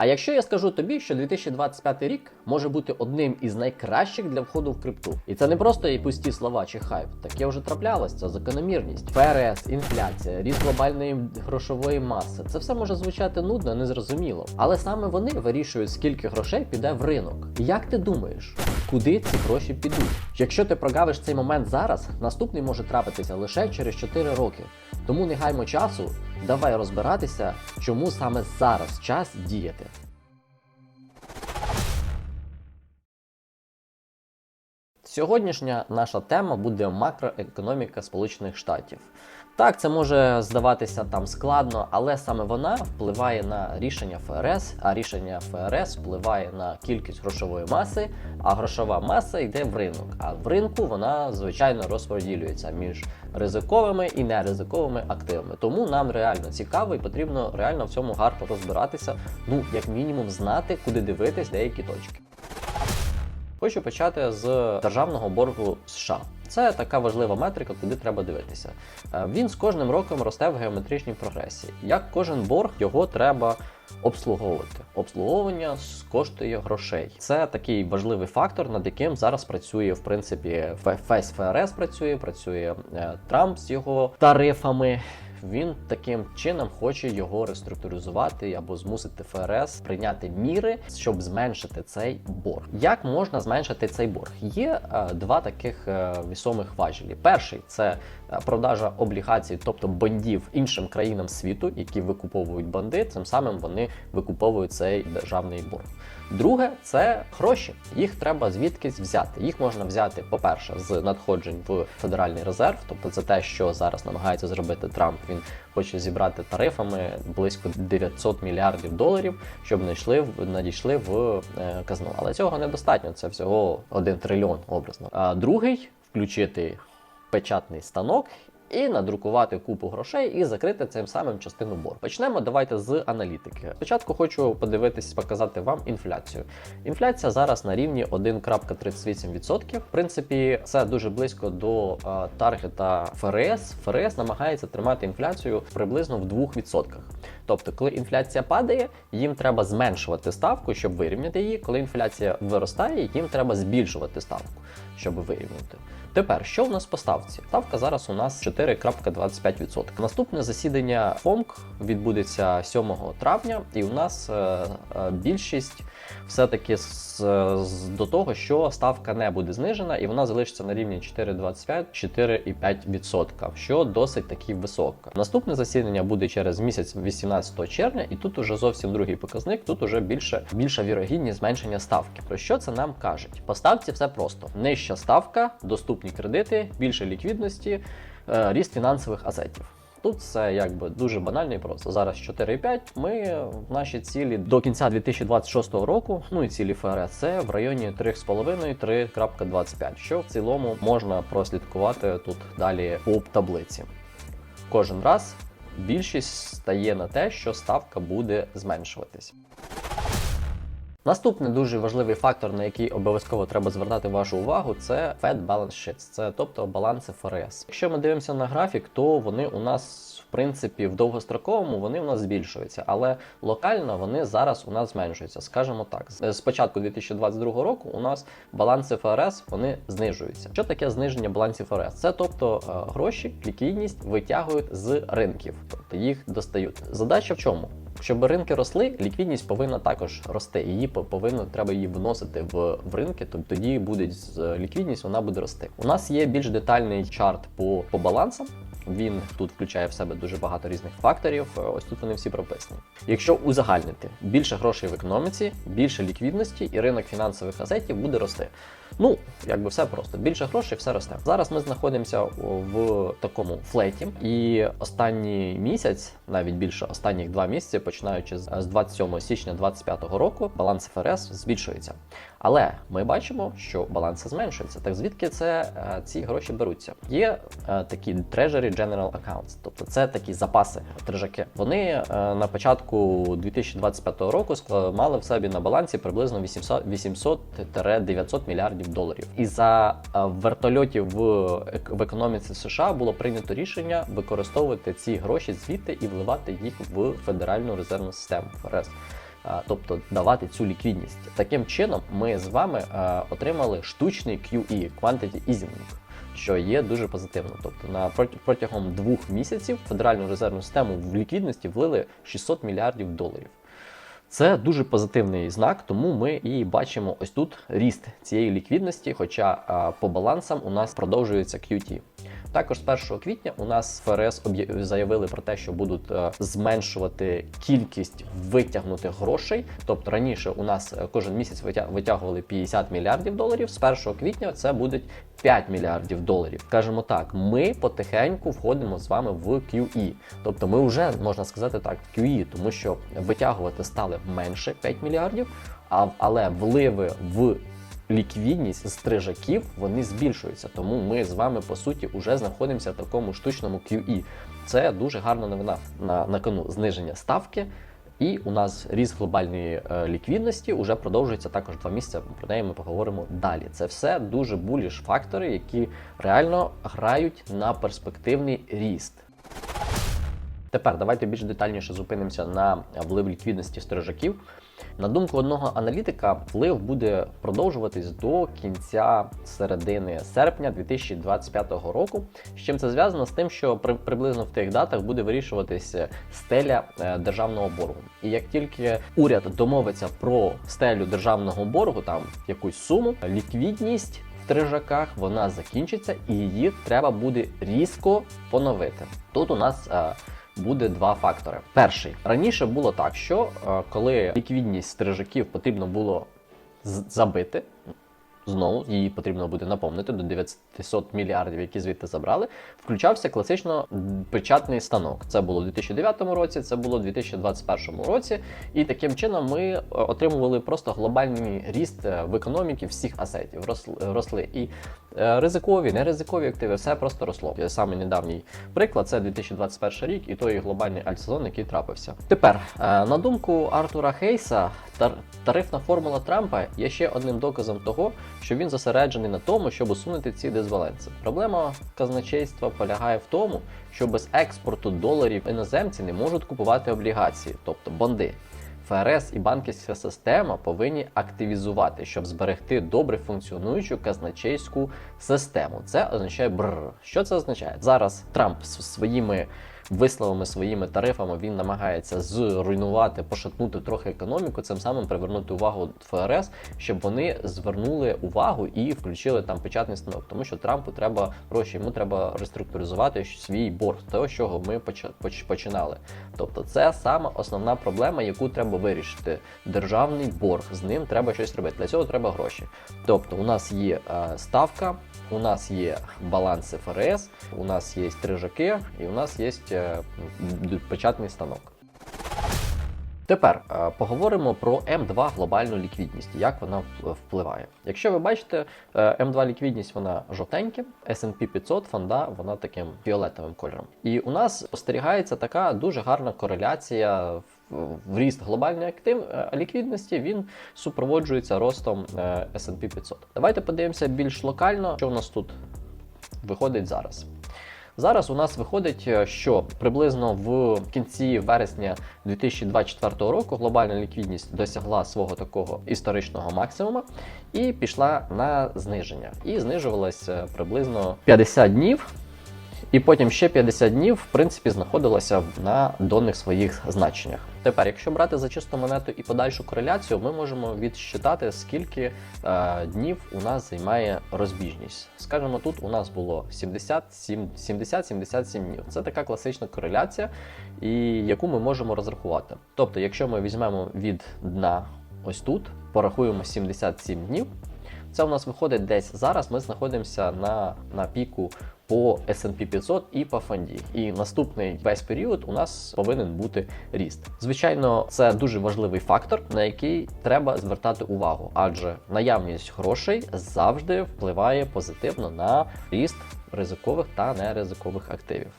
А якщо я скажу тобі, що 2025 рік може бути одним із найкращих для входу в крипту, і це не просто і пусті слова чи хайп, таке вже траплялось, це закономірність. ФРС, інфляція, ріст глобальної грошової маси. Це все може звучати нудно, незрозуміло. Але саме вони вирішують, скільки грошей піде в ринок. Як ти думаєш, куди ці гроші підуть? Якщо ти прогавиш цей момент зараз, наступний може трапитися лише через 4 роки. Тому не гаймо часу, давай розбиратися, чому саме зараз час діяти. Сьогоднішня наша тема буде макроекономіка Сполучених Штатів. Так, це може здаватися там складно, але саме вона впливає на рішення ФРС, а рішення ФРС впливає на кількість грошової маси, а грошова маса йде в ринок. А в ринку вона звичайно розподілюється між ризиковими і неризиковими активами. Тому нам реально цікаво і потрібно реально в цьому гарно розбиратися. Ну, як мінімум, знати, куди дивитись деякі точки. Хочу почати з державного боргу США. Це така важлива метрика, куди треба дивитися. Е, Він з кожним роком росте в геометричній прогресії. Як кожен борг, його треба обслуговувати. Обслуговування коштує грошей. Це такий важливий фактор, над яким зараз працює в принципі весь ФРС працює, працює е, Трамп з його тарифами. Він таким чином хоче його реструктуризувати або змусити ФРС прийняти міри, щоб зменшити цей борг. Як можна зменшити цей борг? Є е, два таких е, вісомих важелі. Перший це е, продажа облігацій, тобто бондів іншим країнам світу, які викуповують бонди. Цим самим вони викуповують цей державний борг. Друге це гроші. Їх треба звідкись взяти. Їх можна взяти, по-перше, з надходжень в Федеральний резерв, тобто це те, що зараз намагається зробити Трамп. Він хоче зібрати тарифами близько 900 мільярдів доларів, щоб надійшли в надійшли в е, казну. Але цього недостатньо. Це всього 1 трильйон образно. А другий включити печатний станок. І надрукувати купу грошей і закрити цим самим частину боргу. Почнемо давайте з аналітики. Спочатку хочу подивитись, показати вам інфляцію. Інфляція зараз на рівні 1,38%. В принципі, це дуже близько до е, таргета ФРС. ФРС намагається тримати інфляцію приблизно в 2%. Тобто, коли інфляція падає, їм треба зменшувати ставку, щоб вирівняти її. Коли інфляція виростає, їм треба збільшувати ставку, щоб вирівняти. Тепер, що в нас по ставці? Ставка зараз у нас 4,25%. Наступне засідання ФОМК відбудеться 7 травня, і у нас е, е, більшість все-таки до того, що ставка не буде знижена, і вона залишиться на рівні 4,25-4,5%, що досить таки високо. Наступне засідання буде через місяць 18 червня, і тут уже зовсім другий показник. Тут уже більше більша вірогідність зменшення ставки. Про що це нам кажуть? По ставці все просто: нижча ставка, доступні кредити, більше ліквідності, е, ріст фінансових асетів. Тут це якби дуже банально і просто. Зараз 4,5. Ми в наші цілі до кінця 2026 року, ну і цілі ФРС, це в районі 3,5-3,25, що в цілому можна прослідкувати тут далі по таблиці. Кожен раз більшість стає на те, що ставка буде зменшуватись. Наступний дуже важливий фактор, на який обов'язково треба звертати вашу увагу, це Fed Balance Sheets, це тобто баланси ФРС. Якщо ми дивимося на графік, то вони у нас в принципі в довгостроковому вони у нас збільшуються, але локально вони зараз у нас зменшуються. Скажімо так, з з початку 2022 року у нас баланси ФРС вони знижуються. Що таке зниження балансів ФРС? Це тобто е, гроші, ліквідність витягують з ринків, тобто їх достають. Задача в чому? Щоб ринки росли, ліквідність повинна також рости. Її по- повинно треба її вносити в, в ринки. Тобто тоді буде ліквідність, вона буде рости. У нас є більш детальний чарт по, по балансам. Він тут включає в себе дуже багато різних факторів. Е, Ось тут вони всі прописані. Якщо узагальнити більше грошей в економіці, більше ліквідності і ринок фінансових асетів буде рости. Ну, якби все просто. Більше грошей, все росте. Зараз ми знаходимося в такому флеті, і останній місяць, навіть більше останніх два місяці, починаючи з з 27 січня 2025 року, баланс ФРС збільшується. Але ми бачимо, що баланси зменшуються. Так звідки це е, ці гроші беруться? Є е, такі Treasury General Accounts, тобто це такі запаси держаки. Вони е, на початку 2025 року мали в собі на балансі приблизно 800 800-900 мільярдів доларів. І за вертольотів в економіці США було прийнято рішення використовувати ці гроші звідти і вливати їх в Федеральну резервну систему ФРС. Тобто давати цю ліквідність. Таким чином, ми з вами отримали штучний QE – Quantity Easing, що є дуже позитивно. Тобто на протягом двох місяців Федеральну резервну систему в ліквідності влили 600 мільярдів доларів. Це дуже позитивний знак, тому ми і бачимо ось тут ріст цієї ліквідності, хоча по балансам у нас продовжується QT. Також з 1 квітня у нас ФРС заявили про те, що будуть е, зменшувати кількість витягнутих грошей. Тобто раніше у нас е, кожен місяць витягували 50 мільярдів доларів. З 1 квітня це буде 5 мільярдів доларів. Скажімо так, ми потихеньку входимо з вами в QE. Тобто ми вже можна сказати так, в QE, тому що витягувати стали менше 5 мільярдів, але вливи в ліквідність стрижаків вони збільшуються. Тому ми з вами по суті вже знаходимося в такому штучному QE. Це дуже гарна новина на, на кону зниження ставки. І у нас ріст глобальної е, ліквідності вже продовжується також два місяці. Про неї ми поговоримо далі. Це все дуже буліш фактори, які реально грають на перспективний ріст. Тепер давайте більш детальніше зупинимося на влив ліквідності стрижаків. На думку одного аналітика, влив буде продовжуватись до кінця середини серпня 2025 року. З чим це зв'язано з тим, що при, приблизно в тих датах буде вирішуватися стеля е, державного боргу. І як тільки уряд домовиться про стелю державного боргу, там якусь суму, ліквідність трижаках вона закінчиться і її треба буде різко поновити. Тут у нас е, буде два фактори. Перший раніше було так, що е, коли ліквідність стрижаків потрібно було забити. Знову її потрібно буде наповнити до 900 мільярдів, які звідти забрали. Включався класично печатний станок. Це було у 2009 році, це було у 2021 році. І таким чином ми е, отримували просто глобальний ріст е, в економіці всіх асетів. Росли, і е, ризикові, неризикові активи, все просто росло. Саме недавній приклад це 2021 рік і той глобальний альтсезон, який трапився. Тепер, на думку Артура Хейса, тар- тарифна формула Трампа є ще одним доказом того, що він зосереджений на тому, щоб усунути ці дисбаланси. Проблема казначейства полягає в тому, що без експорту доларів іноземці не можуть купувати облігації, тобто бонди. ФРС і банківська система повинні активізувати, щоб зберегти добре функціонуючу казначейську систему. Це означає бррр. Що це означає? Зараз Трамп з своїми висловами, своїми тарифами він намагається зруйнувати, пошатнути трохи економіку, цим самим привернути увагу ФРС, щоб вони звернули увагу і включили там печатний станок. Тому що Трампу треба гроші, йому треба реструктуризувати свій борг, того, з чого ми починали. Тобто, це саме основна проблема, яку треба вирішити. Державний борг з ним треба щось робити. Для цього треба гроші. Тобто, у нас є е, ставка, у нас є баланси ФРС, у нас є стрижаки, і у нас є е, печатний станок. Тепер е, поговоримо про М2 глобальну ліквідність, як вона впливає. Якщо ви бачите, е, М2 ліквідність вона жовтенька, S&P 500 фонда вона таким фіолетовим кольором. І у нас спостерігається така дуже гарна кореляція в- ріст глобальної актив е, ліквідності. Він супроводжується ростом S&P 500. Давайте подивимося більш локально, що у нас тут виходить зараз. Зараз у нас виходить, е, що приблизно в кінці вересня 2024 року глобальна ліквідність досягла свого такого історичного максимума і пішла на зниження. І знижувалася приблизно 50 днів. І потім ще 50 днів, в принципі, знаходилася на донних своїх значеннях. Тепер, якщо брати за чисту монету і подальшу кореляцію, ми можемо відсчитати, скільки е, днів у нас займає розбіжність. Скажімо, тут у нас було 70-77 днів. Це така класична кореляція, і яку ми можемо розрахувати. Тобто, якщо ми візьмемо від дна ось тут, порахуємо 77 днів. Це у нас виходить десь зараз. Ми знаходимося на, на піку по S&P 500 і по фонді. І наступний весь період у нас повинен бути ріст. Звичайно, це дуже важливий фактор, на який треба звертати увагу, адже наявність грошей завжди впливає позитивно на ріст ризикових та неризикових активів.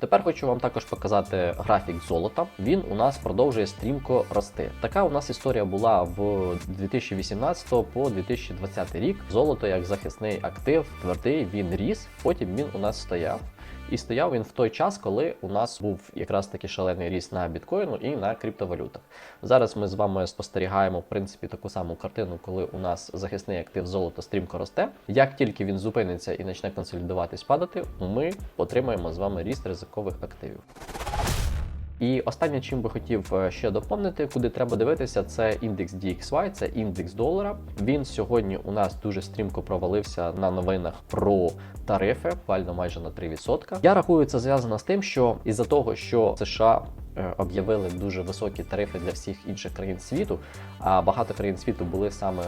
Тепер хочу вам також показати графік золота. Він у нас продовжує стрімко рости. Така у нас історія була в 2018 по 2020 рік. Золото як захисний актив, твердий, він ріс. Потім він у нас стояв. І стояв він в той час, коли у нас був якраз таки шалений ріст на біткоїну і на криптовалютах. Зараз ми з вами спостерігаємо в принципі таку саму картину, коли у нас захисний актив золото стрімко росте. Як тільки він зупиниться і почне консолідуватись падати, ми отримаємо з вами ріст ризикових активів. І останнє, чим би хотів е, ще доповнити, куди треба дивитися, це індекс DXY, це індекс долара. Він сьогодні у нас дуже стрімко провалився на новинах про тарифи, буквально майже на 3%. Я рахую, це зв'язано з тим, що із-за того, що США об'явили дуже високі тарифи для всіх інших країн світу, а багато країн світу були саме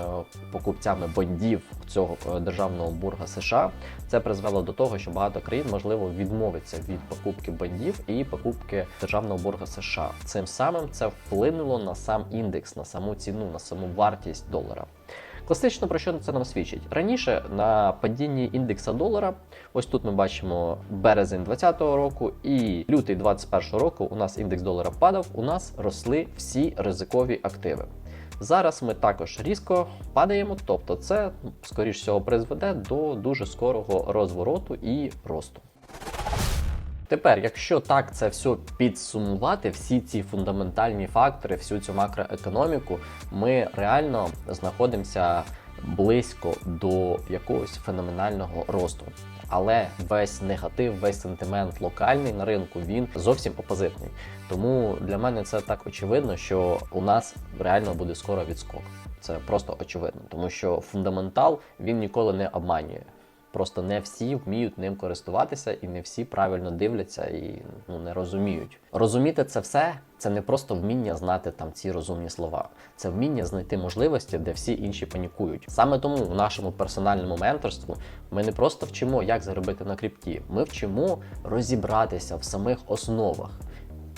покупцями бондів цього е, державного борга США. Це призвело до того, що багато країн можливо відмовиться від покупки бондів і покупки державного борга США. Цим самим це вплинуло на сам індекс, на саму ціну, на саму вартість долара. Класично про що це нам свідчить? Раніше на падінні індекса долара, ось тут ми бачимо березень 2020 року і лютий 2021 року. У нас індекс долара падав, у нас росли всі ризикові активи. Зараз ми також різко падаємо, тобто це, скоріш всього, призведе до дуже скорого розвороту і росту. Тепер, якщо так це все підсумувати, всі ці фундаментальні фактори, всю цю макроекономіку, ми реально знаходимося близько до якогось феноменального росту. Але весь негатив, весь сентимент локальний на ринку він зовсім опозитний. Тому для мене це так очевидно, що у нас реально буде скоро відскок. Це просто очевидно, тому що фундаментал він ніколи не обманює. Просто не всі вміють ним користуватися, і не всі правильно дивляться і ну не розуміють. Розуміти це все це не просто вміння знати там ці розумні слова, це вміння знайти можливості, де всі інші панікують. Саме тому в нашому персональному менторству ми не просто вчимо, як заробити на крипті, ми вчимо розібратися в самих основах.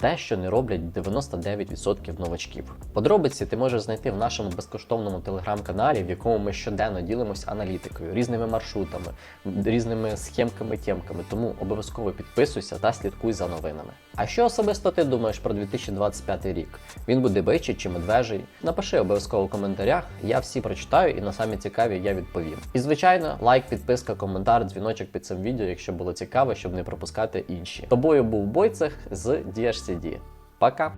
Те, що не роблять 99% новачків. Подробиці ти можеш знайти в нашому безкоштовному телеграм-каналі, в якому ми щоденно ділимося аналітикою, різними маршрутами, різними схемками, тємками. Тому обов'язково підписуйся та слідкуй за новинами. А що особисто ти думаєш про 2025 рік? Він буде бичий чи медвежий? Напиши обов'язково в коментарях. Я всі прочитаю і на самі цікаві я відповім. І звичайно, лайк, підписка, коментар, дзвіночок під цим відео, якщо було цікаво, щоб не пропускати інші. Тобою був Бойцех з DHCD. Пока!